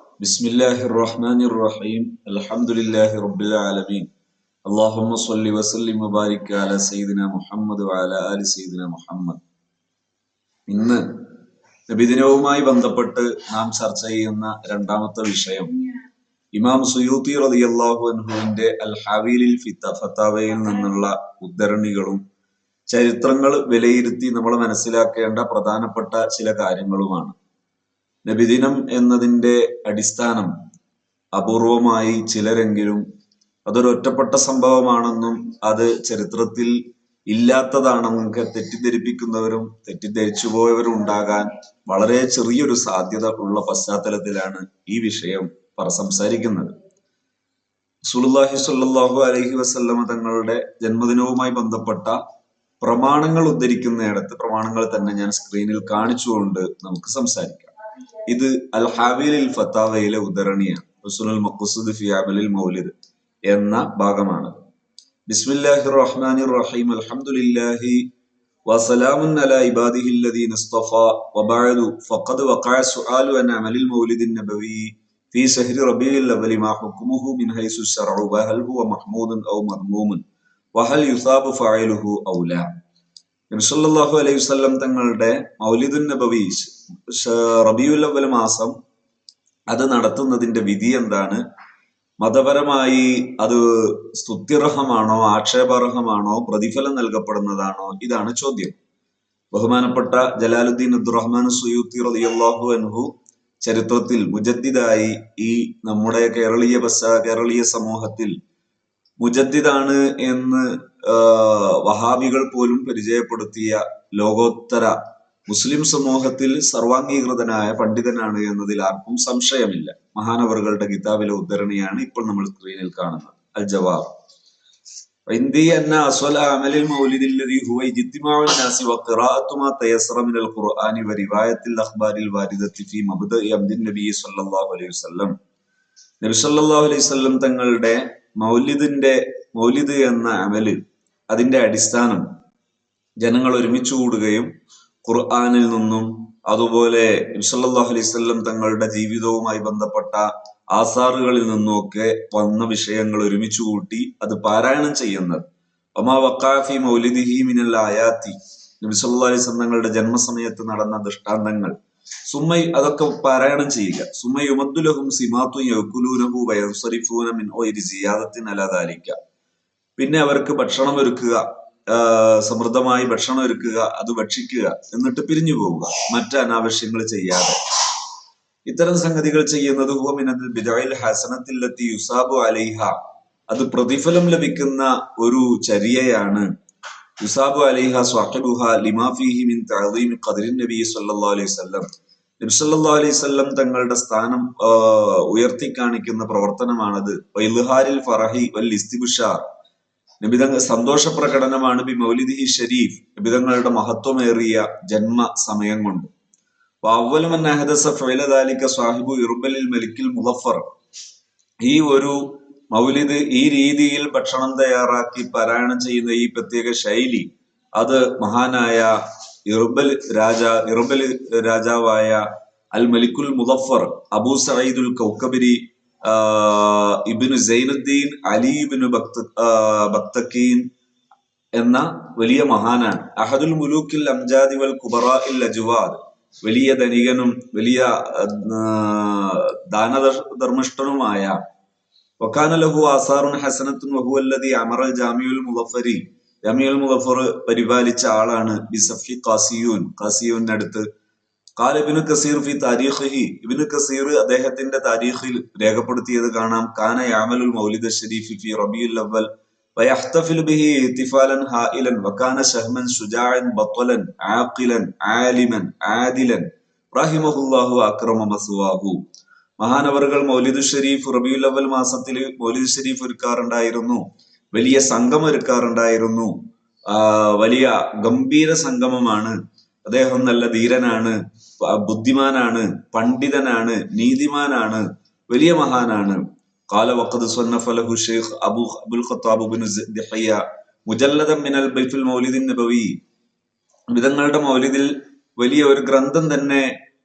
بسم الله الرحمن الرحيم الحمد لله رب العالمين اللهم صل وسلم وبارك على سيدنا محمد وعلى آل سيدنا محمد ഇന്ന് നബിദിനവുമായി ബന്ധപ്പെട്ട് നാം ചർച്ച ചെയ്യുന്ന രണ്ടാമത്തെ വിഷയം ഇമാം സുയൂത്തി റളിയല്ലാഹു അൻഹുവിന്റെ അൽ ഹവീലിൽ ഫിത്ത ഫത്താവയിൽ നിന്നുള്ള ഉദ്ധരണികളും ചരിത്രങ്ങൾ വിലയിരുത്തി നമ്മൾ മനസ്സിലാക്കേണ്ട പ്രധാനപ്പെട്ട ചില കാര്യങ്ങളുമാണ് നബിദിനം എന്നതിന്റെ അടിസ്ഥാനം അപൂർവമായി ചിലരെങ്കിലും അതൊരു ഒറ്റപ്പെട്ട സംഭവമാണെന്നും അത് ചരിത്രത്തിൽ ഇല്ലാത്തതാണെന്നൊക്കെ തെറ്റിദ്ധരിപ്പിക്കുന്നവരും തെറ്റിദ്ധരിച്ചു പോയവരും ഉണ്ടാകാൻ വളരെ ചെറിയൊരു സാധ്യത ഉള്ള പശ്ചാത്തലത്തിലാണ് ഈ വിഷയം പറ സംസാരിക്കുന്നത്. സുലുല്ലാഹി സുല്ലാഹു അലഹി വസല്ലമ തങ്ങളുടെ ജന്മദിനവുമായി ബന്ധപ്പെട്ട പ്രമാണങ്ങൾ ഉദ്ധരിക്കുന്നിടത്ത് പ്രമാണങ്ങൾ തന്നെ ഞാൻ സ്ക്രീനിൽ കാണിച്ചുകൊണ്ട് നമുക്ക് സംസാരിക്കാം. ഇത് അൽ ഹാബിലിൽ ഫത്താവയിലെ ഉദ്ധരണിയാണ് ഹുസുനുൽ മഖ്സുദ് ഫി അമലിൽ മൗലിദ് എന്ന ഭാഗമാണ് ബിസ്മില്ലാഹിർ റഹ്മാനിർ റഹീം അൽഹംദുലില്ലാഹി വസലാമുൻ അലാ ഇബാദിഹി الذين اصطفى وبعد فقد وقع السؤال عن عمل المولد النبوي في شهر ربيع الأول ما حكمه من حيث الشرع وهل هو محمود أو مذموم وهل يثاب فاعله أو لا നബിസല്ലാഹു അലൈഹി വസല്ലം തങ്ങളുടെ മൗലിദുൻ നബവി റബിയുൽ മാസം അത് നടത്തുന്നതിന്റെ വിധി എന്താണ്? മതപരമായി അത് സ്തുത്യർഹമാണോ ആക്ഷേപാർഹമാണോ പ്രതിഫലം നൽകപ്പെടുന്നതാണോ? ഇതാണ് ചോദ്യം. ബഹുമാനപ്പെട്ട ജലാലുദ്ദീൻ അബ്ദുറഹ്മാൻ സുയൂത്തി റളിയല്ലാഹു അൻഹു ചരിത്രത്തിൽ മുജദ്ദിദായി ഈ നമ്മുടെ കേരളീയ ബസ കേരളീയ സമൂഹത്തിൽ മുജദ്ദിദാണ് എന്ന് വഹാബികൾ പോലും പരിചയപ്പെടുത്തിയ ലോകോത്തര മുസ്ലിം സമൂഹത്തിൽ സർവാംഗീകൃതനായ പണ്ഡിതനാണ് എന്നതിൽ ആർക്കും സംശയമില്ല മഹാനവറുകളുടെ കിതാബിലെ ഉദ്ധരണിയാണ് ഇപ്പോൾ നമ്മൾ സ്ക്രീനിൽ കാണുന്നത് അൽ ജവാബ് عندي أن أصل عمل المولد الذي هو اجتماع الناس وقراءة ما تيسر من القرآن ورواية الأخبار الواردة في مبدأ أمد النبي صلى الله عليه وسلم നബി സല്ലല്ലാഹു അലൈഹി വസല്ലം തങ്ങളുടെ മൗലിദിന്റെ മൗലിദ് എന്ന അമല് അതിന്റെ അടിസ്ഥാനം ജനങ്ങൾ ഒരുമിച്ച് കൂടുകയും ഖുർആാനിൽ നിന്നും അതുപോലെ നബിസല്ലാഹു അലൈഹി വസല്ലം തങ്ങളുടെ ജീവിതവുമായി ബന്ധപ്പെട്ട ആസാറുകളിൽ നിന്നുമൊക്കെ വന്ന വിഷയങ്ങൾ ഒരുമിച്ച് കൂട്ടി അത് പാരായണം ചെയ്യുന്നത്. ഒമാ വക്കാഫി മൗലിദിഹി മിനൽ ആയാത്തി. നബി സല്ലല്ലാഹു അലൈഹി തങ്ങളുടെ ജന്മസമയത്ത് നടന്ന ദൃഷ്ടാന്തങ്ങൾ. സുമ്മൈ അതൊക്കെ പാരായണം ചെയ്യുക. സുമ്മൈ ഉമദ്ദുലഹും സിമാത്തു യൗകുലൂനഹു വയൻസരിഫൂന മിൻ ഒരി സിയാദത്തിൻ അലാദാലിക്ക പിന്നെ അവർക്ക് ഭക്ഷണം ഒരുക്കുക സമൃദ്ധമായി ഭക്ഷണം ഒരുക്കുക അത് ഭക്ഷിക്കുക എന്നിട്ട് പിരിഞ്ഞു പോവുക മറ്റ് അനാവശ്യങ്ങൾ ചെയ്യാതെ. ഇത്തരം സംഗതികൾ ചെയ്യുന്നത് ഹുവമിനൽ ബിദായിൽ ഹസനത്തിലെത്തി യുസാബു അലൈഹ. അത് പ്രതിഫലം ലഭിക്കുന്ന ഒരു ചര്യയാണ്. യുസാബു അലൈഹ സ്വാഹിബുഹ ലിമാഫിഹി മിൻ തഅദീം ഖദറിൻ നബി സല്ലല്ലാഹു അലൈഹി വസല്ലം. നബി സല്ലല്ലാഹു അലൈഹി തങ്ങളുടെ സ്ഥാനം ഉയർത്തി കാണിക്കുന്ന പ്രവർത്തനമാണത്. വൈൽഹാരിൽ ഫറഹി വൽ ഇസ്തിബുഷാർ. നബിതങ്ങൾ സന്തോഷ പ്രകടനമാണ് ബി മൗലിദിഹി ഷരീഫ് നബിതങ്ങളുടെ മഹത്വമേറിയ ജന്മ സമയം കൊണ്ട് സാഹിബു ഇറുബലിൽ മലിക്കിൽ മുലഫർ ഈ ഒരു മൗലിദ് ഈ രീതിയിൽ ഭക്ഷണം തയ്യാറാക്കി പാരായണം ചെയ്യുന്ന ഈ പ്രത്യേക ശൈലി അത് മഹാനായ ഇറുബൽ രാജ ഇറുബൽ രാജാവായ അൽ മലിക്കുൽ മുദഫർ അബൂ സഈദുൽ കൗക്കബരി ഇബിനു സൈനുദ്ദീൻ അലി ഇബിനു ബക്തക്കീൻ എന്ന വലിയ മഹാനാണ്. അഹദുൽ മുലൂക്കിൽ അംജാദി വൽ കുബറ ഇൽ അജുവാദ്. വലിയ ധനികനും വലിയ ദാനധർമ്മിഷ്ഠനുമായ. വക്കാന ലഹു ആസാറുൻ ഹസനത്തുൻ വഹു അല്ലതി അമറൽ ജാമിയുൽ മുലഫരി ജാമിയുൽ മുലഫർ പരിപാലിച്ച ആളാണ് ബിസഫി കാസിയൂൻ കാസിയൂനടുത്ത് കാൽ ഇബിനു കസീർ ഫി താരീഖിഹി ഇബിനു കസീർ അദ്ദേഹത്തിന്റെ താരീഖിൽ രേഖപ്പെടുത്തിയത് കാണാം കാന യാമലുൽ മൗലിദ് ഷരീഫി ഫി റബിയുൽ അവൽ ويحتفل به احتفالا هائلا وكان شهما شجاعا بطلا عاقلا عالما عادلا رحمه الله واكرم مثواه മഹാനവറുകൾ മൗലിദ് ഷരീഫ് റബിയുൽ അവൽ മാസത്തിൽ മൗലിദ് ഷരീഫ് ഒരുക്കാറുണ്ടായിരുന്നു വലിയ സംഘം ഒരുക്കാറുണ്ടായിരുന്നു ആ വലിയ ഗംഭീര സംഗമമാണ് അദ്ദേഹം നല്ല ധീരനാണ് ബുദ്ധിമാനാണ് പണ്ഡിതനാണ് നീതിമാനാണ് വലിയ മഹാനാണ് قال وقد صنف له الشيخ أبو أبو الخطاب بن دحية مجلدا من البيت في المولد النبوي വിധങ്ങളുടെ മൗലിദിൽ വലിയ ഒരു ഗ്രന്ഥം തന്നെ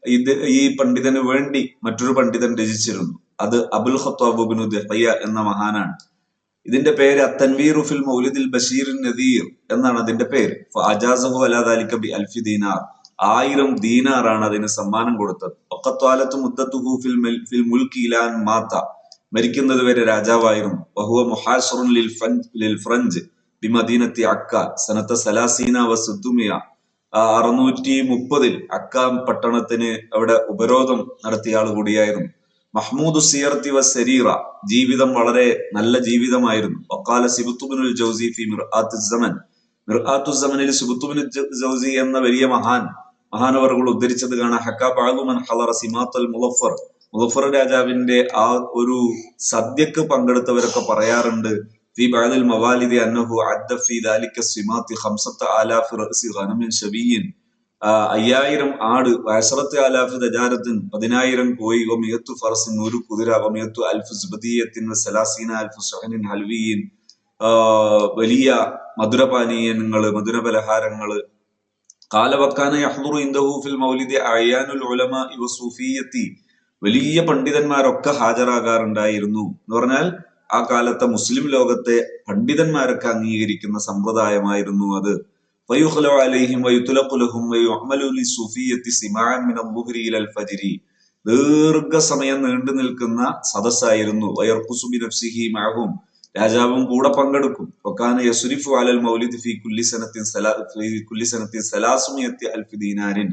ഇത് ഈ പണ്ഡിതന് വേണ്ടി മറ്റൊരു പണ്ഡിതൻ രചിച്ചിരുന്നു അത് അബുൽ ഖത്താബുബിനു ദഹയ്യ എന്ന മഹാനാണ് ഇതിന്റെ പേര് അത്തൻവീറു ഫിൽ മൗലിദിൽ ബഷീർ നദീർ എന്നാണ് അതിന്റെ പേര്. അജാസഹു ബി അൽഫി ദീനാർ. ആയിരം ദീനാറാണ് അതിന് സമ്മാനം കൊടുത്തത്. ഒക്കത്വാലത്ത് മുദ്ദത്തുഹു ഫിൽ ഫിൽ ഇലാൻ മാത്ത. മരിക്കുന്നത് വരെ രാജാവായിരുന്നു. ബഹുവ ലിൽ ലിൽ ഫ്രഞ്ച്. ബി മദീനത്തി അക്ക. സനത്ത സലാസീന വസുദ്ദുമിയ അറുന്നൂറ്റി മുപ്പതിൽ അക്ക പട്ടണത്തിന് അവിടെ ഉപരോധം നടത്തിയ ആൾ കൂടിയായിരുന്നു. മഹ്മൂദ് സിയർത്തി വ സരീറ ജീവിതം വളരെ നല്ല ജീവിതമായിരുന്നു വക്കാല സിബുത്തുബിനുൽ ജൗസി ഫി മിർആത്ത് സമൻ മിർആത്തു സമനിൽ സിബുത്തുബിന് ജൗസി എന്ന വലിയ മഹാൻ മഹാനവറുകൾ ഉദ്ധരിച്ചത് കാണാം ഹക്ക ബാലുമൻ ഹലറ സിമാത്തൽ മുലഫർ മുലഫർ രാജാവിന്റെ ആ ഒരു സദ്യക്ക് പങ്കെടുത്തവരൊക്കെ പറയാറുണ്ട് في بعض الموالد أنه عد في ذلك السمات خمسة آلاف رأس غنم شبي ആഹ് അയ്യായിരം ആട് അഷറത്ത് അലാഫ് ദജാരത്തിൻ പതിനായിരം കോയി ഒമിയത്തു ഫറസിൻ നൂറു കുതിര ഒമിയത്തു അൽഫ് സുബദീയത്തിൻ സലാസീന അൽഫ് സഹനിൻ ഹൽവിയിൻ വലിയ മധുരപാനീയങ്ങൾ മധുര പലഹാരങ്ങൾ കാലവക്കാന യഹ്ദുറു ഇന്ദഹു ഫിൽ മൗലിദി അയാനുൽ ഉലമ ഇവ സൂഫിയത്തി. വലിയ പണ്ഡിതന്മാരൊക്കെ ഹാജരാകാറുണ്ടായിരുന്നു. എന്ന് പറഞ്ഞാൽ ആ കാലത്തെ മുസ്ലിം ലോകത്തെ പണ്ഡിതന്മാരൊക്കെ അംഗീകരിക്കുന്ന സമ്പ്രദായമായിരുന്നു അത്. ويخلع عليهم ويطلق لهم ويعمل للصوفية سماعا من الظهر إلى الفجر ദീർഘസമയം നീണ്ടു നിൽക്കുന്ന സദസ്സായിരുന്നു വയർക്കുസുബി നഫ്സിഹി മഅഹും രാജാവും കൂടെ പങ്കെടുക്കും വക്കാന യസുരിഫു അലൽ മൗലിദ് ഫി കുല്ലി സനത്തിൻ സലാ ഫി കുല്ലി സനത്തിൻ സലാസുമിയത്തി അൽഫി ദീനാരിൻ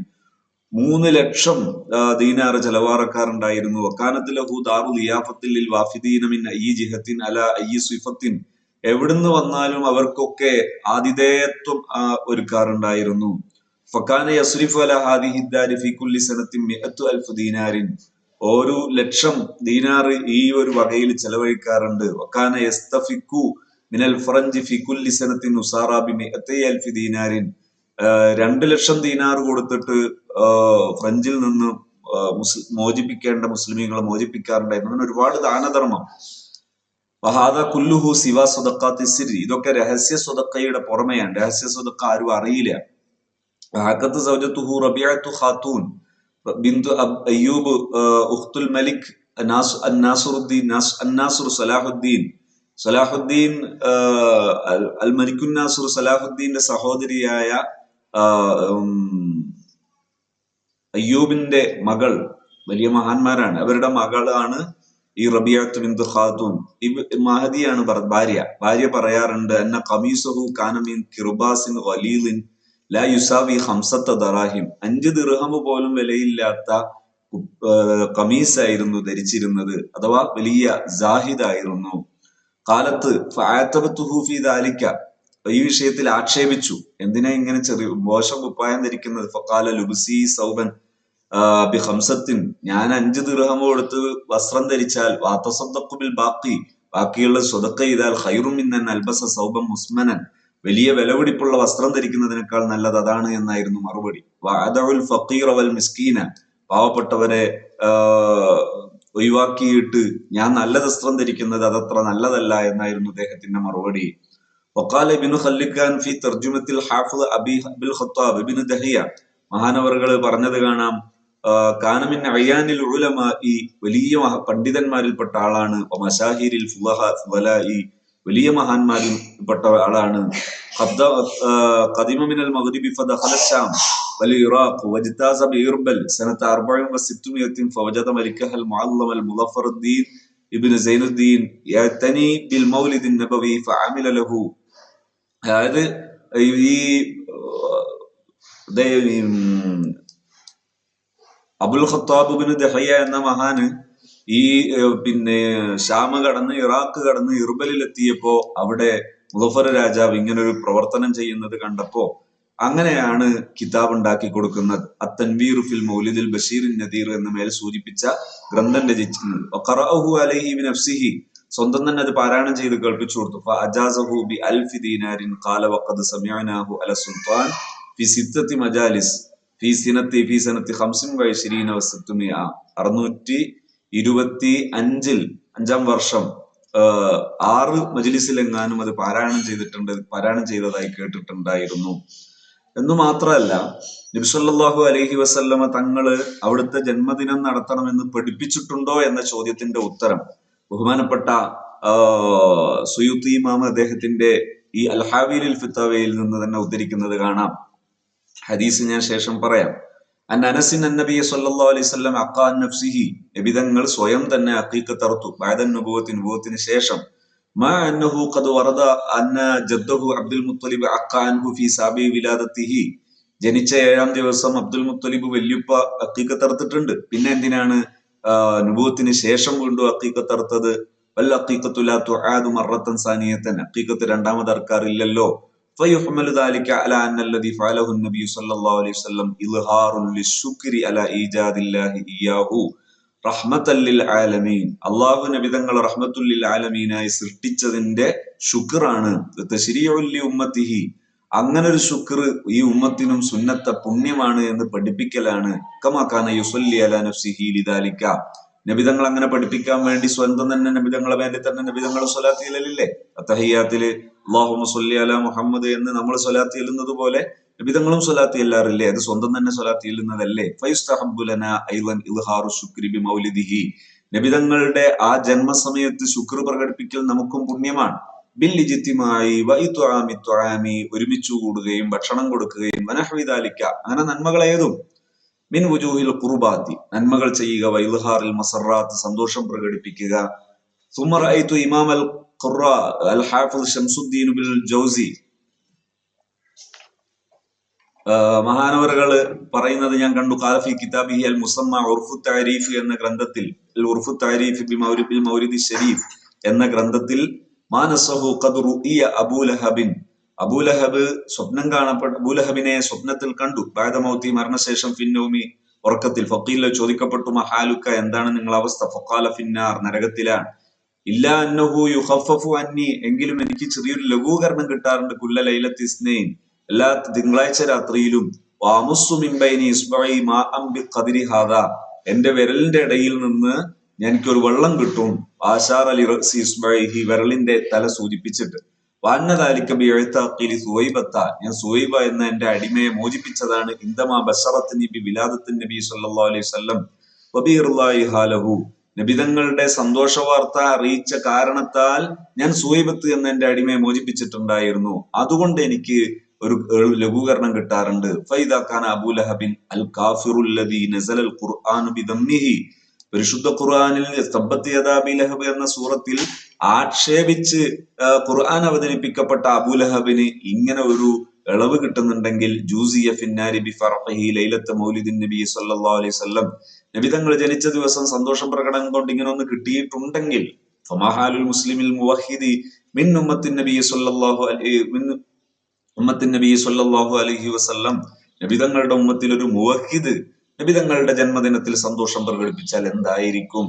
മൂന്ന് ലക്ഷം ആ, ദീനാറ് ചെലവാറക്കാറുണ്ടായിരുന്നു വക്കാനത്ത് ലഹു ദാറു ലിയാഫത്തിൽ ലിൽ വാഫിദീന മിൻ അയ്യി ജിഹത്തിൻ അല അയ്യി സിഫത്തിൻ എവിടുന്ന് വന്നാലും അവർക്കൊക്കെ ആതിഥേയത്വം ഒരുക്കാറുണ്ടായിരുന്നു. ഫക്കാന അല ഫി മിഅത്തു ദീനാരിൻ. ഒരു ലക്ഷം ദീനാറ് ഈ ഒരു വകയിൽ ചെലവഴിക്കാറുണ്ട്. വക്കാന യസ്തഫിക്കു മിനൽ ഫി ഉസാറാബി ദീനാരിൻ. രണ്ട് ലക്ഷം ദീനാർ കൊടുത്തിട്ട് ഫ്രഞ്ചിൽ നിന്ന് മോചിപ്പിക്കേണ്ട മുസ്ലിമീങ്ങളെ മോചിപ്പിക്കാറുണ്ടായിരുന്നു. ഒരുപാട് ദാനധർമ്മം. വഹാദ കുല്ലുഹു സിവ സ്വതക്കാത്തി സിരി. ഇതൊക്കെ രഹസ്യ സ്വതക്കയുടെ പുറമെയാണ്. രഹസ്യ സ്വതക്ക ആരും അറിയില്ല. ഹാക്കത്ത് സൗജത്തുഹു റബിയത്തു ഖാത്തൂൻ. ബിന്ദു അയ്യൂബ് ഉഖ്തുൽ മലിക് നാസ് അന്നാസുറുദ്ദീൻ നാസ് അന്നാസുർ സലാഹുദ്ദീൻ. സലാഹുദ്ദീൻ അൽ മലിക്കുൻ നാസുർ സലാഹുദ്ദീന്റെ സഹോദരിയായ അയ്യൂബിന്റെ മകൾ. വലിയ മഹാന്മാരാണ്. അവരുടെ മകളാണ് ഈ റബിയത്ത് ബിന്ദു ഖാത്തൂൻ ഈ മഹദിയാണ് ഭാര്യ. ഭാര്യ പറയാറുണ്ട് എന്ന കമീസഹു കാനമീൻ കിർബാസിൻ ഖലീലിൻ ലാ യുസാവി ഹംസത്ത ദറാഹിം. അഞ്ച് ദിർഹം പോലും വിലയില്ലാത്ത കമീസായിരുന്നു ധരിച്ചിരുന്നത്. അഥവാ വലിയ ജാഹിദായിരുന്നു കാലത്ത് ഫീ ദാലിക ഈ വിഷയത്തിൽ ആക്ഷേപിച്ചു. എന്തിനാ ഇങ്ങനെ ചെറിയ മോശം കുപ്പായം ധരിക്കുന്നത്? ഫക്കാല ലുബുസി സൗബൻ ആഹ് ബി ഹംസത്തിൻ ഞാൻ അഞ്ച് ദിർഹം കൊടുത്ത് വസ്ത്രം ധരിച്ചാൽ വാത്തസദ്ദഖു ബിൽ ബാക്കി ബാക്കിയുള്ള സ്വതക്ക ചെയ്താൽ ഖൈറും മിന്നൻ അൽബസ സൗബൻ മുസ്മനൻ വലിയ വിലപിടിപ്പുള്ള വസ്ത്രം ധരിക്കുന്നതിനേക്കാൾ നല്ലത് അതാണ് എന്നായിരുന്നു മറുപടി വഅദഉൽ ഫഖീറ വൽ മിസ്കീന പാവപ്പെട്ടവരെ ആഹ് ഒഴിവാക്കിയിട്ട് ഞാൻ നല്ല വസ്ത്രം ധരിക്കുന്നത് അതത്ര നല്ലതല്ല എന്നായിരുന്നു അദ്ദേഹത്തിന്റെ മറുപടി وقال ابن خلكان في ترجمة الحافظ أبي بالخطاب ابن دهية മഹാനവറുകൾ പറഞ്ഞത് കാണാം ആഹ് കാനമിൻ അയ്യാനിൽ ഉലമ ഈ വലിയ മഹ- പണ്ഡിതന്മാരിൽപ്പെട്ട ആളാണ് മഷാഹിരിൽ ഫുലഹ ഫുലഇ വലിയ മഹാന്മാരിൽ പെട്ട ആളാണ് ഖദ്ദ- ആഹ് ഖദിമ മിനൽ മഗ്രിബി ഫദഖല الشام والعراق واجتاز بإربل سنة 4 فوجد ملكها المعلم المظفر الدين ابن زين الدين يعتني بالمولد النبوي فعمل له അതായത് ഈ ദേ- ഈ, ഉം, അബുൽ ഖത്താബ് ബിൻ ദഹയ്യ എന്ന മഹാന് ഈ പിന്നെ ഷാമ കടന്ന് ഇറാഖ് കടന്ന് ഇർബലിൽ എത്തിയപ്പോ അവിടെ മുസഫർ രാജാവ് ഇങ്ങനെ ഒരു പ്രവർത്തനം ചെയ്യുന്നത് കണ്ടപ്പോ അങ്ങനെയാണ് കിതാബ് ഉണ്ടാക്കി കൊടുക്കുന്നത്. അത്തൻവീർ ഫിൽ മൗലിദിൽ ബഷീർ നദീർ എന്ന മേൽ സൂചിപ്പിച്ച ഗ്രന്ഥം രചിച്ചിരുന്നത്. സ്വന്തം തന്നെ അത് പാരായണം ചെയ്ത് കേൾപ്പിച്ചു കൊടുത്തു. ഫഅജാസഹു ബി അൽഫി ദീനാരിൻ. ഖാല വഖദ് സമിഅനാഹു അല സുൽത്താൻ. ഫി സിദ്ദത്തി മജാലിസ്. ഫി സിനത്തി ഫി സനത്തി വഇശ്രീന വസിത്തുമിയ അറുന്നൂറ്റി ഇരുപത്തി അഞ്ചിൽ അഞ്ചാം വർഷം ആറ് മജിലിസിലെങ്ങാനും അത് പാരായണം ചെയ്തിട്ടുണ്ട് പാരായണം ചെയ്തതായി കേട്ടിട്ടുണ്ടായിരുന്നു. എന്ന് മാത്രമല്ല നബിസല്ലാഹു അലഹി വസല്ലമ തങ്ങൾ അവിടുത്തെ ജന്മദിനം നടത്തണമെന്ന് പഠിപ്പിച്ചിട്ടുണ്ടോ എന്ന ചോദ്യത്തിന്റെ ഉത്തരം. ബഹുമാനപ്പെട്ട സുയുത്തി ഇമാം അദ്ദേഹത്തിന്റെ ഈ അൽഹാവിൽ ഫിത്തവയിൽ നിന്ന് തന്നെ ഉദ്ധരിക്കുന്നത് കാണാം. ഹദീസ് ഞാൻ ശേഷം പറയാം. സല്ലല്ലാഹു അലൈഹി വസല്ലം നഫ്സിഹി. സ്വയം തന്നെ ശേഷം അന്നഹു ഖദ് വറദ അന്ന അബ്ദുൽ മുത്തലിബ് വിലാദത്തിഹി. ജനിച്ച ഏഴാം ദിവസം അബ്ദുൽ മുത്തലിബ് വല്യുപ്പ അക്കീക്കത്തറുത്തിട്ടുണ്ട് പിന്നെ എന്തിനാണ് നുബൂത്തിന് ശേഷം വീണ്ടും അക്കീക്കത്തറുത്തത് വല്ല അക്കീക്കത്തുലാത്തു ആദു മറത്തൻ സാനിയത്തൻ. അക്കീക്കത്ത് രണ്ടാമത് അറക്കാറില്ലല്ലോ فيحمل ذلك على أن الذي فعله النبي صلى الله عليه وسلم إظهار للشكر على إيجاد الله إياه റഹ്മത്തല്ലിൽ ആലമീൻ അള്ളാഹു നബിതങ്ങൾ റഹ്മത്തുല്ലിൽ ആലമീനായി സൃഷ്ടിച്ചതിന്റെ ശുക്റാണ് തശ്രീഉല്ലി ഉമ്മത്തിഹി അങ്ങനെ ഒരു ശുക്ർ ഈ ഉമ്മത്തിനും സുന്നത്ത പുണ്യമാണ് എന്ന് പഠിപ്പിക്കലാണ് കമാക്കാന യുസല്ലി അല നഫ്സിഹി ലിദാലിക്ക നബിതങ്ങൾ അങ്ങനെ പഠിപ്പിക്കാൻ വേണ്ടി സ്വന്തം തന്നെ നബിതങ്ങളെ വേണ്ടി തന്നെ നബിതങ്ങൾ സ്വലാത്തിയിലല്ലേ അത്തഹിയാത്തില് അള്ളാഹു സൊല്ലി അല മുഹമ്മദ് എന്ന് നമ്മൾ സ്വലാത്തി എല്ലുന്നത് പോലെ വിധങ്ങളും സ്വലാത്തി എല്ലാറില്ലേ അത് സ്വന്തം തന്നെ സ്വലാത്തി എല്ലുന്നതല്ലേ ഫൈസ്തഹബുലന ശുക്രി ബി മൗലിദിഹി നബിതങ്ങളുടെ ആ ജന്മസമയത്ത് ശുക്ർ പ്രകടിപ്പിക്കൽ നമുക്കും പുണ്യമാണ്. ബില്ലിജിത്തിമായി വൈത്വാമി ഒരുമിച്ചു കൂടുകയും ഭക്ഷണം കൊടുക്കുകയും വനഹവിദാലിക്ക അങ്ങനെ നന്മകൾ ഏതും? മിൻ വുജൂഹിൽ കുറുബാത്തി നന്മകൾ ചെയ്യുക വൈൽഹാറിൽ മസറാത്ത് സന്തോഷം പ്രകടിപ്പിക്കുക. സുമർ ഐത്തു അൽ ഖുറ അൽ ഹാഫിദ് ഷംസുദ്ദീൻ ബിൽ ജൗസി മഹാനവറുകൾ പറയുന്നത് ഞാൻ കണ്ടു കാലഫി കിതാബി അൽ മുസമ്മ ഉർഫു താരീഫ് എന്ന ഗ്രന്ഥത്തിൽ ഉർഫു താരീഫ് ബി മൗരി മൗരിദി ഷരീഫ് എന്ന ഗ്രന്ഥത്തിൽ മാനസഹു ഖദ് റുഇയ അബൂലഹബിൻ അബൂലഹബ് സ്വപ്നം കാണപ്പെട്ട അബൂലഹബിനെ സ്വപ്നത്തിൽ കണ്ടു. ബാദമൗത്തി മരണശേഷം ഫിന്നൗമി ഉറക്കത്തിൽ ഫക്കീല ചോദിക്കപ്പെട്ടു മഹാലുക്ക എന്താണ് നിങ്ങളുടെ അവസ്ഥ ഫക്കാല ഫിന്നാർ നരകത്തിലാണ്. ഇല്ല അന്നഹു യുഹഫു അന്നി എങ്കിലും എനിക്ക് ചെറിയൊരു ലഘൂകരണം കിട്ടാറുണ്ട്. കുല്ല ലൈലത്തിസ്നൈൻ എല്ലാ തിങ്കളാഴ്ച രാത്രിയിലും എന്റെ വിരലിന്റെ ഇടയിൽ നിന്ന് എനിക്ക് ഒരു വെള്ളം കിട്ടും. ആശാർ അലി ഇസ്ബൈഹി വിരലിന്റെ തല സൂചിപ്പിച്ചിട്ട്. വാന്നതാലിക്കബി എഴുത്താക്കിലി സുവൈബത്ത. ഞാൻ സുവൈബ എന്ന എന്റെ അടിമയെ മോചിപ്പിച്ചതാണ്. ഇന്ദമാ ബഷറത്ത് നബി വിലാദത്തിൻ നബി സല്ലാ അലൈഹി വസല്ലം. ഹാലഹു. നബിതങ്ങളുടെ സന്തോഷ വാർത്ത അറിയിച്ച കാരണത്താൽ ഞാൻ സൂയിബത്ത് എന്ന എന്റെ അടിമയെ മോചിപ്പിച്ചിട്ടുണ്ടായിരുന്നു. അതുകൊണ്ട് എനിക്ക് ഒരു ലഘൂകരണം കിട്ടാറുണ്ട്. ഫൈദാഖാൻ അബൂലഹബിൻ അൽ കാഫിറുല്ലദി നസലൽ ഖുർആൻ ബിദമ്മിഹി. പരിശുദ്ധ ഖുർആാനിൽ ലഹബ് എന്ന സൂറത്തിൽ ആക്ഷേപിച്ച് ഖുർആൻ അവതരിപ്പിക്കപ്പെട്ട അബുലഹബിന് ഇങ്ങനെ ഒരു ഇളവ് കിട്ടുന്നുണ്ടെങ്കിൽ ജൂസിയ ഫിന്നാരി ബി ഫർഹി ലൈലത്ത് മൗലിദിൻ നബി സല്ലല്ലാഹു അലൈഹി വസല്ലം നബി തങ്ങൾ ജനിച്ച ദിവസം സന്തോഷം പ്രകടനം കൊണ്ട് ഇങ്ങനെ ഒന്ന് കിട്ടിയിട്ടുണ്ടെങ്കിൽ ഫമാഹാലുൽ മുസ്ലിമിൽ മുവഹിദി മിൻ ഉമ്മത്തിൻ നബി സല്ലല്ലാഹു അലൈഹി മിൻ ഉമ്മത്തിൻ നബി സല്ലല്ലാഹു അലൈഹി വസല്ലം നബിതങ്ങളുടെ ഉമ്മത്തിൽ ഒരു മുവഹിദ് നബിതങ്ങളുടെ ജന്മദിനത്തിൽ സന്തോഷം പ്രകടിപ്പിച്ചാൽ എന്തായിരിക്കും?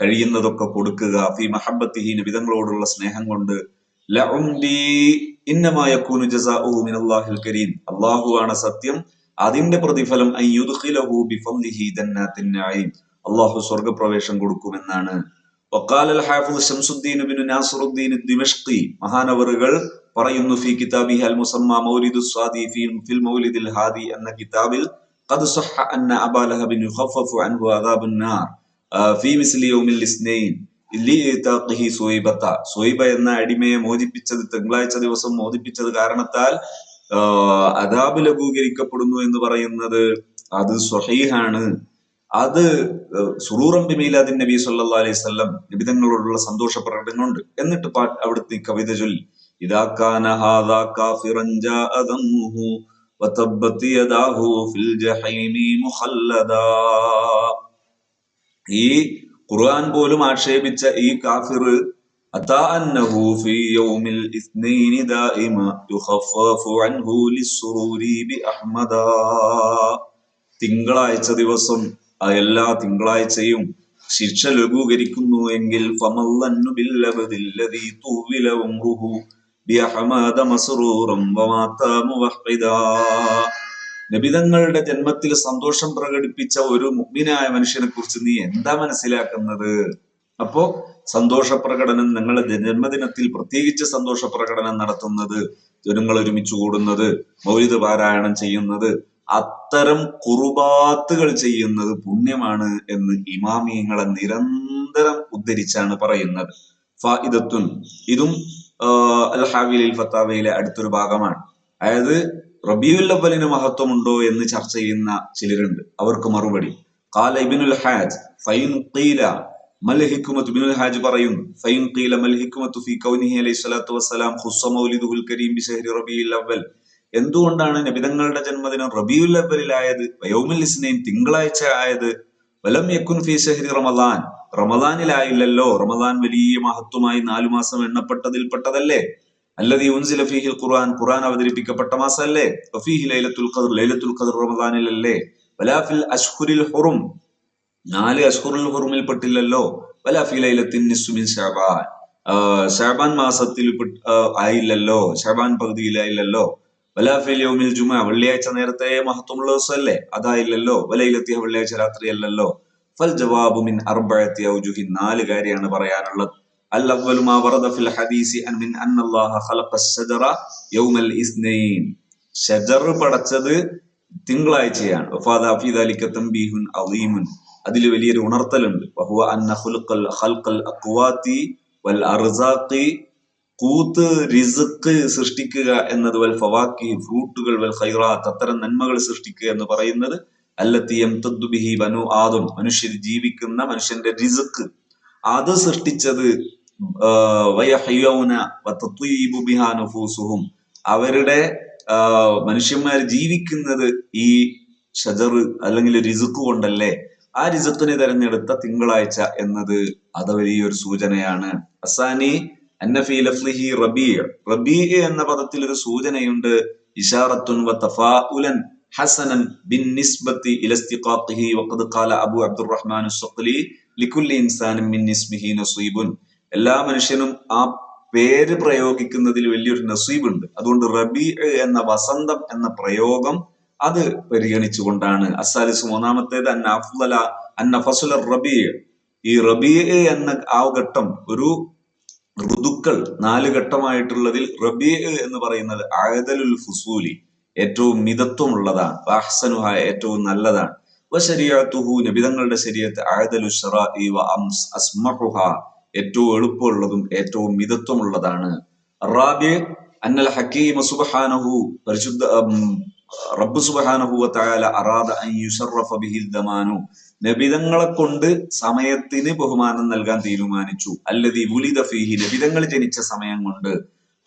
കഴിയുന്നതൊക്കെ കൊടുക്കുക. ഫി മഹബത്തിഹി നബിതങ്ങളോടുള്ള സ്നേഹം കൊണ്ട് കരീം അള്ളാഹു ആണ് സത്യം അതിന്റെ പ്രതിഫലം അള്ളാഹു സ്വർഗപ്രവേശം കൊടുക്കുമെന്നാണ് വക്കാൽ അൽ Hafiz Shamsuddin bin Nasiruddin Dimashqi മഹാനവറുകൾ പറയുന്നു ഫി കിതാബി അൽ മുസമ്മ മൗലിദു സ്വാദി ഫി ഫിൽ മൗലിദിൽ ഹാദി എന്ന കിതാബിൽ قد صح أن أبا لهب يخفف عنه عذاب النار في مثل يوم الاثنين സുവൈബ എന്ന അടിമയെ മോചിപ്പിച്ചത് തിങ്കളാഴ്ച ദിവസം മോചിപ്പിച്ചത് കാരണത്താൽ അതാബ് ലഘൂകരിക്കപ്പെടുന്നു എന്ന് പറയുന്നത് അത് സ്വഹീഹാണ്. അത് സുറൂറം ബിമീലാദിൻ നബി സല്ലാ അലൈഹി സ്വല്ലം നിബിതങ്ങളോടുള്ള സന്തോഷ പ്രകടനമുണ്ട് എന്നിട്ട് അവിടുത്തെ കവിത ചൊല്ലി ഇതാക്കാന ഹാദാ കാഫിറൻ ജാഅദമുഹു വതബ്ബത് യദാഹു ഫിൽ ജഹീമി മുഖല്ലദാ. ഈ ഖുർആൻ പോലും ആക്ഷേപിച്ച ഈ കാഫിർ തിങ്കളാഴ്ച ദിവസം എല്ലാ തിങ്കളാഴ്ചയും ശിക്ഷ ലഘൂകരിക്കുന്നു എങ്കിൽ നബിതങ്ങളുടെ ജന്മത്തിൽ സന്തോഷം പ്രകടിപ്പിച്ച ഒരു മുഗ്മിനായ മനുഷ്യനെ കുറിച്ച് നീ എന്താ മനസ്സിലാക്കുന്നത്? അപ്പോ സന്തോഷ പ്രകടനം നിങ്ങളുടെ ജന്മദിനത്തിൽ പ്രത്യേകിച്ച് സന്തോഷ പ്രകടനം നടത്തുന്നത് ജനങ്ങൾ ഒരുമിച്ച് കൂടുന്നത് മൗലിത പാരായണം ചെയ്യുന്നത് അത്തരം കുറുബാത്തുകൾ ചെയ്യുന്നത് പുണ്യമാണ് എന്ന് ഇമാമിയങ്ങളെ നിരന്തരം ഉദ്ധരിച്ചാണ് പറയുന്നത്. ഫായിദത്തുൻ ഇതും അൽ ഹാവിലിൽ ഫത്താവയിലെ അടുത്തൊരു ഭാഗമാണ്. അതായത് റബിയുൽ അവലിന് മഹത്വമുണ്ടോ എന്ന് ചർച്ച ചെയ്യുന്ന ചിലരുണ്ട്. അവർക്ക് മറുപടി. കാല ഇബിനുൽ ഹാജ് ഫൈൻ ഖീല ഇബ്നുൽ ഹാജ് ഫൈൻ ഖീല കൗനിഹി കരീം എന്തുകൊണ്ടാണ് നബിതങ്ങളുടെ ജന്മദിനം റബിയുൽ അവലിലായത് യൗമുൽ ഇസ്നൈൻ തിങ്കളാഴ്ച ആയത്? വലം യക്കുൻ ഫി ഷഹരി റമദാൻ. റമദാനിലായില്ലല്ലോ. റമദാൻ വലിയ മഹത്വമായി നാലു മാസം എണ്ണപ്പെട്ടതിൽപ്പെട്ടതല്ലേ? അല്ലതി ഉൻസില ഫീഹിൽ ഖുർആൻ ഖുർആൻ അവതരിപ്പിക്കപ്പെട്ട മാസമല്ലേ? ഫീഹി ലൈലത്തുൽ ഖദർ ലൈലത്തുൽ ഖദർ റമദാനിലല്ലേ? വലാഫിൽ അഷ്ഹുരിൽ ഹുറും. നാല് അഷ്ഹുറുൽ ഹുറുമിൽ പെട്ടില്ലല്ലോ. വലാഫി ലൈലത്തിൻ നിസ്മിൻ ഷാബാൻ ഷാബാൻ മാസത്തിൽ ആയില്ലല്ലോ. ഷാബാൻ പകുതിയിലായില്ലല്ലോ. വലാഫിൽ യൗമിൽ ജുമ വെള്ളിയാഴ്ച നേരത്തെ മഹത്വമുള്ള ദിവസമല്ലേ? അതായില്ലല്ലോ. വലയിലെത്തിയ വെള്ളിയാഴ്ച രാത്രി അല്ലല്ലോ ഫൽ ജവാബു മിൻ അർബഅത്തി ഔജുഹി. നാല് കാര്യമാണ് പറയാനുള്ളത്. الأول ما ورد في الحديث أن من أن الله خلق الشجر يوم الاثنين ഷജർ പടച്ചത് തിങ്കളാഴ്ചയാണ് അതിൽ വലിയൊരു ഉണർത്തലുണ്ട് വൽ അർസാഖി കൂത്ത് റിസുക്ക് സൃഷ്ടിക്കുക എന്നത് വൽ ഫവാക്കി ഫ്രൂട്ടുകൾ വൽ ഖൈറാത്ത് അത്തരം നന്മകൾ സൃഷ്ടിക്കുക എന്ന് പറയുന്നത് അല്ലത്തിയം തദ്ബിഹി ബനു ആദം മനുഷ്യർ ജീവിക്കുന്ന മനുഷ്യന്റെ റിസുക്ക് അത് സൃഷ്ടിച്ചത് അവരുടെ മനുഷ്യന്മാർ ജീവിക്കുന്നത് ഈ ഷജർ അല്ലെങ്കിൽ റിസുക്ക് കൊണ്ടല്ലേ? ആ റിസുക്കിനെ തെരഞ്ഞെടുത്ത തിങ്കളാഴ്ച എന്നത് അത് വലിയൊരു സൂചനയാണ്. അസാനി അന്നഫി ലഫ്ലിഹി റബീ. റബീ എന്ന പദത്തിൽ ഒരു സൂചനയുണ്ട്. ഇഷാറത്തുൻ വ ഹസനൻ ബിൻ നിസ്ബത്തി ഇലസ്തിഖാഖിഹി വഖദ് ഖാല അബു അബ്ദുറഹ്മാൻ അസ്സഖലി ലികുല്ലി ഇൻസാനിൻ മിൻ ഇസ്മിഹി നസീബുൻ. എല്ലാ മനുഷ്യനും ആ പേര് പ്രയോഗിക്കുന്നതിൽ വലിയൊരു നസീബുണ്ട്. അതുകൊണ്ട് റബി എന്ന വസന്തം എന്ന പ്രയോഗം അത് പരിഗണിച്ചുകൊണ്ടാണ്. അസാലിസ് മൂന്നാമത്തേത് അന്ന അഫ്ലല അന്ന റബി. ഈ റബി എന്ന ആ ഘട്ടം ഒരു ഋതുക്കൾ നാല് ഘട്ടമായിട്ടുള്ളതിൽ റബി എന്ന് പറയുന്നത് ആയതലുൽ ഫുസൂലി ഏറ്റവും മിതത്വമുള്ളതാണ്. വാഹ്സനുഹ ഏറ്റവും നല്ലതാണ്. ശരിയാത്തുഹു നബിതങ്ങളുടെ ശരീരത്ത് ആയതലു അസ്മഹുഹ. ഏറ്റവും എളുപ്പമുള്ളതും ഏറ്റവും മിതത്വമുള്ളതാണ്. റാബി അന്നൽ ഹക്കീമ സുബഹാനഹു പരിശുദ്ധ റബ്ബ് സുബഹാനഹു തആല അറാദ അൻ യുശറഫ ബിഹിൽ ദമാനു. നബിതങ്ങളെ കൊണ്ട് സമയത്തിന് ബഹുമാനം നൽകാൻ തീരുമാനിച്ചു. അല്ലതി ഉലിദ ഫീഹി നബിതങ്ങൾ ജനിച്ച സമയം കൊണ്ട്.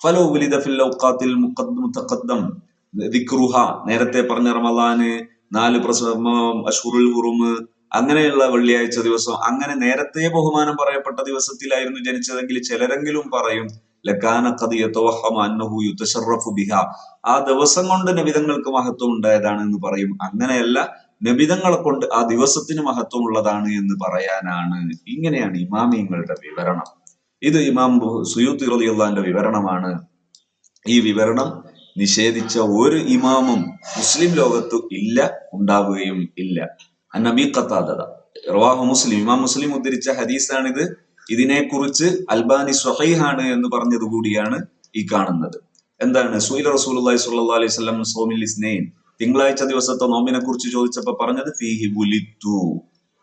ഫലോ ഉലിദ ഫിൽ ഔഖാത്തിൽ മുത്തഖദ്ദം ദിക്റുഹ. നേരത്തെ പറഞ്ഞ റമദാന് നാല് പ്രസവം അഷുറുൽ ഹുറുമ് അങ്ങനെയുള്ള വെള്ളിയാഴ്ച ദിവസം അങ്ങനെ നേരത്തെ ബഹുമാനം പറയപ്പെട്ട ദിവസത്തിലായിരുന്നു ജനിച്ചതെങ്കിൽ ചിലരെങ്കിലും പറയും ബിഹ. ആ ദിവസം കൊണ്ട് നബിതങ്ങൾക്ക് മഹത്വം ഉണ്ടായതാണ് എന്ന് പറയും. അങ്ങനെയല്ല നബിതങ്ങളെ കൊണ്ട് ആ ദിവസത്തിന് മഹത്വമുള്ളതാണ് എന്ന് പറയാനാണ്. ഇങ്ങനെയാണ് ഇമാമിയങ്ങളുടെ വിവരണം. ഇത് ഇമാം സുയൂത്ത് റലിയുള്ളാന്റെ വിവരണമാണ്. ഈ വിവരണം നിഷേധിച്ച ഒരു ഇമാമും മുസ്ലിം ലോകത്ത് ഇല്ല ഉണ്ടാവുകയും ഇല്ല. അന്നബി ഖത്താദത. റവാഹു മുസ്ലിം. ഇമാം മുസ്ലിം ഉദ്ധരിച്ച ഹദീസാണിത്. ഇതിനെക്കുറിച്ച് അൽബാനി സ്വഹൈഹാണ് എന്ന് പറഞ്ഞത് കൂടിയാണ് ഈ കാണുന്നത്. എന്താണ്? സുഹൈൽ റസൂലി സ്വല്ലാ അലൈഹി സ്വലം സോമിൽ ഇസ്നെയിൻ തിങ്കളാഴ്ച ദിവസത്തെ നോമ്പിനെ കുറിച്ച് ചോദിച്ചപ്പോ പറഞ്ഞത് ഫീഹി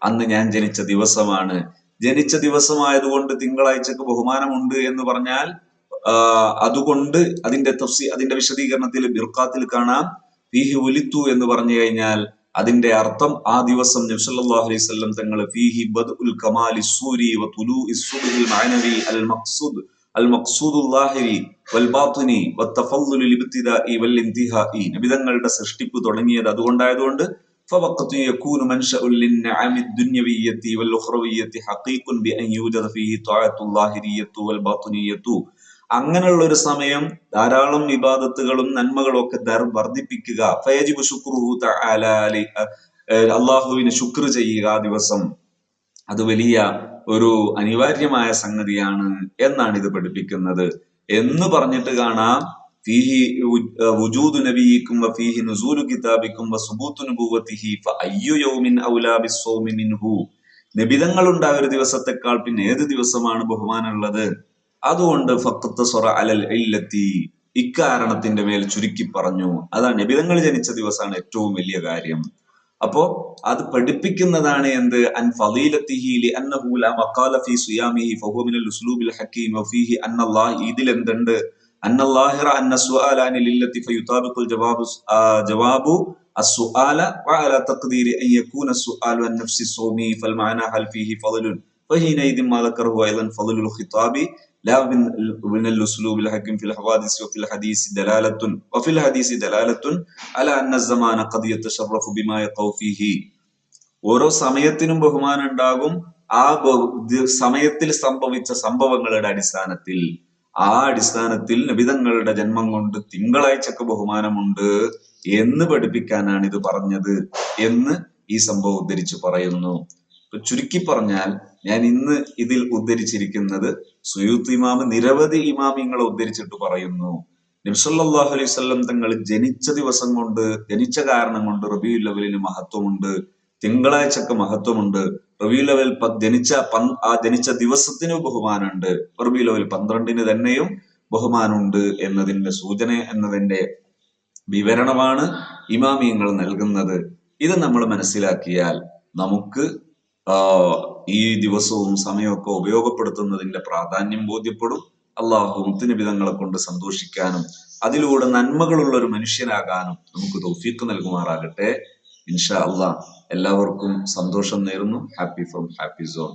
അന്ന് ഞാൻ ജനിച്ച ദിവസമാണ്. ജനിച്ച ദിവസമായതുകൊണ്ട് തിങ്കളാഴ്ചക്ക് ബഹുമാനമുണ്ട് എന്ന് പറഞ്ഞാൽ അതുകൊണ്ട് അതിന്റെ തഫ്സി അതിന്റെ വിശദീകരണത്തിൽ ബിർക്കാത്തിൽ കാണാം. ഫീഹി ഉലിത്തു എന്ന് പറഞ്ഞു കഴിഞ്ഞാൽ അതിന്റെ അർത്ഥം ആ ദിവസം നബ്സല്ലാഹു അലൈഹി സ്വല്ലം തങ്ങൾ ഫീഹി ബദ്ഉൽ കമാലി സൂരി വ തുലൂഇ സുബ്ഹിൽ മഅനവി അൽ മഖ്സൂദ് അൽ മഖ്സൂദു ലാഹിരി വൽ ബാത്തിനി വത്തഫദ്ദുൽ ലിബ്തിദാഇ വൽ ഇന്തിഹാഇ നബിതങ്ങളുടെ സൃഷ്ടിപ്പ് തുടങ്ങിയത് അതുകൊണ്ടായതുകൊണ്ട് فوقت يكون منشأ للنعم الدنيوية والأخروية حقيق بأن يوجد فيه طاعة الظاهرية والباطنية അങ്ങനെയുള്ള ഒരു സമയം ധാരാളം വിവാദത്തുകളും നന്മകളും ഒക്കെ വർദ്ധിപ്പിക്കുക. ഫയജിബ് ശുക്രുഹു അള്ളാഹുവിന് ശുക്ർ ചെയ്യുക ആ ദിവസം. അത് വലിയ ഒരു അനിവാര്യമായ സംഗതിയാണ് എന്നാണ് ഇത് പഠിപ്പിക്കുന്നത്. എന്ന് പറഞ്ഞിട്ട് കാണാം ഫീഹി വുജൂദു നബിയിക്കും വഫീഹി നുസൂലു കിതാബിക്കും വസുബൂത്തു നുബുവത്തിഹി അയ്യു യൗമിൻ ഔലാ ബിസ്സൗമി മിൻഹു. നബിതങ്ങൾ ഉണ്ടായ ഒരു ദിവസത്തെക്കാൾ പിന്നെ ഏത് ദിവസമാണ് ബഹുമാനമുള്ളത്? അതുകൊണ്ട് ഫക്കത്ത് സൊറ അലൽ ഇല്ലത്തി ഇക്കാരണത്തിന്റെ മേൽ ചുരുക്കി പറഞ്ഞു അതാണ് നിബിതങ്ങൾ ജനിച്ച ദിവസമാണ് ഏറ്റവും വലിയ കാര്യം അപ്പോ അത് പഠിപ്പിക്കുന്നതാണ് എന്ത് അൻ ഫളീലത്തിഹി ലിഅന്നഹു ലാ മഖാല ഫീ സിയാമിഹി ഫഹുവ മിനൽ ഉസ്ലൂബിൽ ഹക്കീം വഫീഹി അന്നല്ലാഹ് ഇതിൽ എന്തുണ്ട് അന്നല്ലാഹിറ അന്ന സുആലാനി ലില്ലത്തി ഫയുതാബിഖുൽ ജവാബു ആ, ജവാബു السؤال وعلى تقدير أن يكون السؤال عن نفس الصوم فالمعنى هل فيه فضل فحينئذ ما ذكره أيضا فضل الخطاب لا من من الأسلوب الحكيم في الحوادث وفي الحديث دلالة وفي الحديث دلالة على أن الزمان قد يتشرف بما يقع فيه ഓരോ സമയത്തിനും ബഹുമാനം ഉണ്ടാകും ആ ബഹു- ദി- സമയത്തിൽ സംഭവിച്ച സംഭവങ്ങളുടെ അടിസ്ഥാനത്തിൽ ആ അടിസ്ഥാനത്തിൽ നബിതങ്ങളുടെ ജന്മം കൊണ്ട് തിങ്കളാഴ്ചക്ക് ബഹുമാനമുണ്ട് എന്ന് പഠിപ്പിക്കാനാണ് ഇത് പറഞ്ഞത് എന്ന് ഈ സംഭവം ഉദ്ധരിച്ച് പറയുന്നു ഇപ്പൊ ചുരുക്കി പറഞ്ഞാൽ ഞാൻ ഇന്ന് ഇതിൽ ഉദ്ധരിച്ചിരിക്കുന്നത് സുയൂത്ത് ഇമാമ് നിരവധി ഇമാമിങ്ങളെ ഉദ്ധരിച്ചിട്ട് പറയുന്നു. നബ്സല്ലാഹു അലൈഹി വസല്ലം തങ്ങൾ ജനിച്ച ദിവസം കൊണ്ട് ജനിച്ച കാരണം കൊണ്ട് റബിയു ലവലിന് മഹത്വമുണ്ട്. തിങ്കളാഴ്ചക്ക് മഹത്വമുണ്ട്. റബിയു ലവൽ ജനിച്ച ആ ജനിച്ച ദിവസത്തിന് ബഹുമാനമുണ്ട്. റബിയു ലവൽ പന്ത്രണ്ടിന് തന്നെയും ബഹുമാനമുണ്ട് എന്നതിന്റെ സൂചന എന്നതിന്റെ വിവരണമാണ് ഇമാമിയങ്ങൾ നൽകുന്നത്. ഇത് നമ്മൾ മനസ്സിലാക്കിയാൽ നമുക്ക് ഈ ദിവസവും സമയമൊക്കെ ഉപയോഗപ്പെടുത്തുന്നതിന്റെ പ്രാധാന്യം ബോധ്യപ്പെടും. അള്ളാഹു മുത്തുനിബിതങ്ങളെ കൊണ്ട് സന്തോഷിക്കാനും അതിലൂടെ നന്മകളുള്ള ഒരു മനുഷ്യനാകാനും നമുക്ക് തൗഫീഖ് നൽകുമാറാകട്ടെ. ഇൻഷാ അള്ളാഹ് എല്ലാവർക്കും സന്തോഷം നേരുന്നു. Happy from happy zone